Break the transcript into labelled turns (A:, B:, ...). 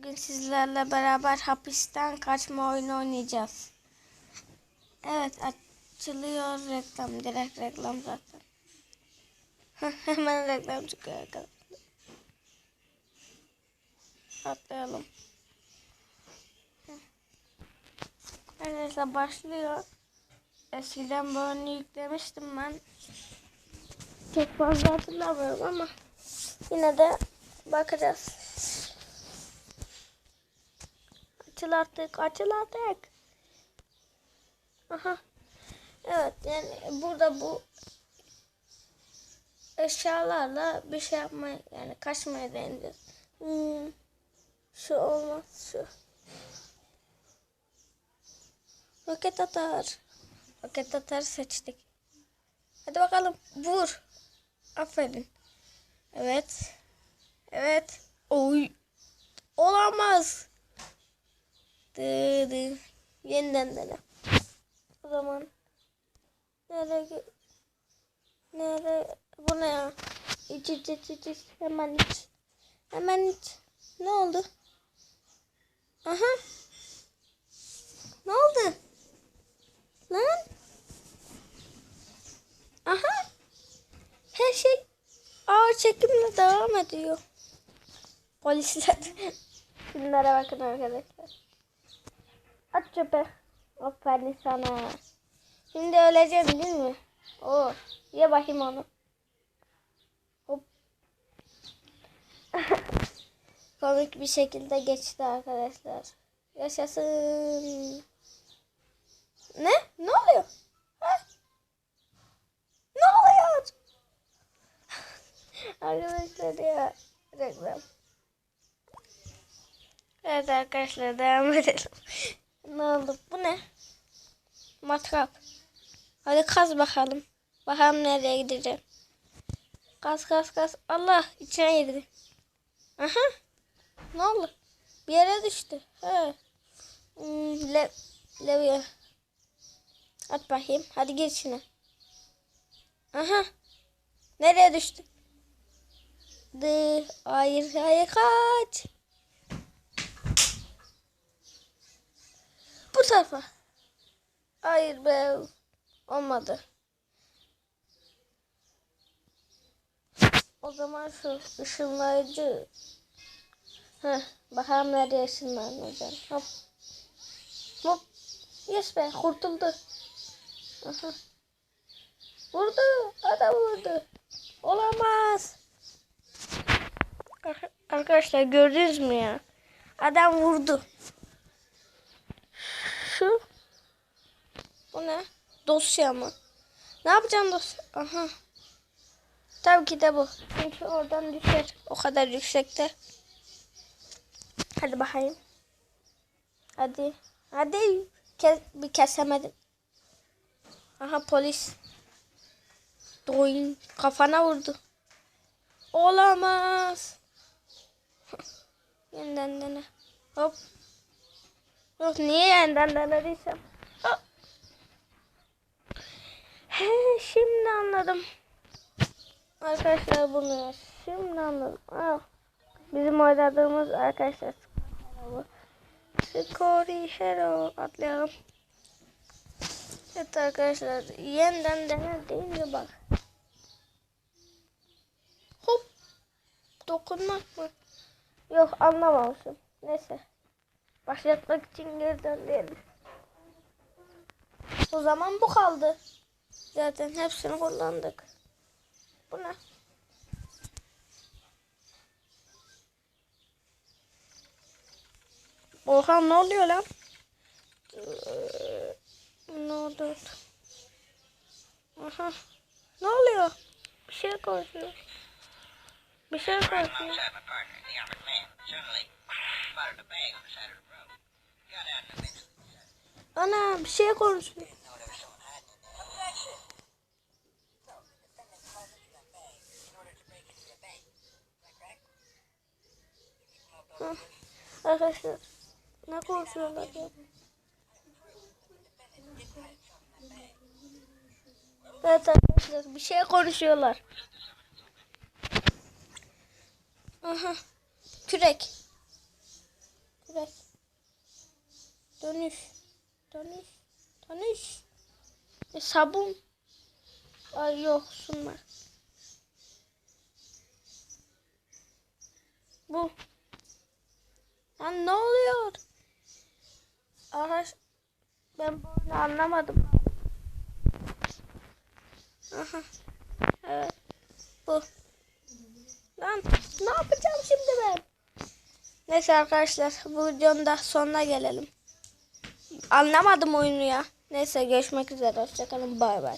A: Bugün sizlerle beraber hapisten kaçma oyunu oynayacağız. Evet açılıyor reklam. Direkt reklam zaten. Hemen reklam çıkıyor arkadaşlar. Atlayalım. Arkadaşlar başlıyor. Eskiden bu oyunu yüklemiştim ben. Çok fazla hatırlamıyorum ama yine de bakacağız. Açıl artık, açıl artık. Aha. Evet yani burada bu eşyalarla bir şey yapmaya yani kaçmaya deneyeceğiz. Hmm. Şu olmaz şu. Roket atar. Roket atar seçtik. Hadi bakalım vur. Aferin. Evet. Evet. Oy. Olamaz. Dı dı. Yeniden dene. O zaman nereye nereye bu ne ya? İç iç iç iç iç. Hemen iç. Hemen iç. Ne oldu? Aha. Ne oldu? Lan. Aha. Her şey ağır çekimle devam ediyor. Polisler. Şunlara bakın arkadaşlar. Çöpe. Aferin sana. Şimdi öleceğim değil mi? Oo. Ye bakayım onu. Hop. Komik bir şekilde geçti arkadaşlar. Yaşasın. Ne? Ne oluyor? Ha? Ne oluyor? arkadaşlar ya. Reklam. Evet arkadaşlar devam edelim. Ne oldu? Bu ne? Matkap. Hadi kaz bakalım. Bakalım nereye gideceğim. Kaz kaz kaz. Allah içine girdi. Aha. Ne oldu? Bir yere düştü. He. Hmm, le levye. At bakayım. Hadi gir içine. Aha. Nereye düştü? Dı. Hayır hayır kaç. Bu tarafa. Hayır be. Olmadı. O zaman şu ışınlayıcı. Heh, bakalım nereye ışınlanacağım. Hop. Hop. Yes be kurtuldu. Vurdu. Adam vurdu. Olamaz. Ar- Arkadaşlar gördünüz mü ya? Adam vurdu. Şu. Bu ne? Dosya mı? Ne yapacağım dosya? Aha. Tabii ki de bu. Çünkü oradan düşer. O kadar yüksekte. Hadi bakayım. Hadi. Hadi. Kes, bir kesemedim. Aha polis. Doing. Kafana vurdu. Olamaz. Yeniden dene. Hop. Yok niye yeniden denediysem. Hop. He, şimdi anladım. Arkadaşlar bunu şimdi anladım. Ah, bizim oynadığımız arkadaşlar. Scary Hero atlayalım. Evet arkadaşlar yeniden dene deyince bak. Hop. Dokunmak mı? Yok anlamamışım. Neyse. Başlatmak için geri döndürelim. O zaman bu kaldı. Zaten hepsini kullandık. Bu ne? Oha ne oluyor lan? Ee, Ne oldu? Aha. Ne oluyor? Bir şey konuşuyor. Bir şey konuşuyor.
B: alongside my partner, the
A: Arkadaşlar ne konuşuyorlar ya? Evet arkadaşlar bir şey konuşuyorlar. Aha. Kürek. Direkt. Dönüş. Dönüş. Dönüş. E, sabun. Ay yok sunma. Bu. Lan ne oluyor? Arkadaş ben bunu anlamadım. Aha. Evet. Bu. Lan ne yapacağım şimdi ben? Neyse arkadaşlar bu videonun da sonuna gelelim. Anlamadım oyunu ya. Neyse görüşmek üzere. Hoşçakalın. Bay bay.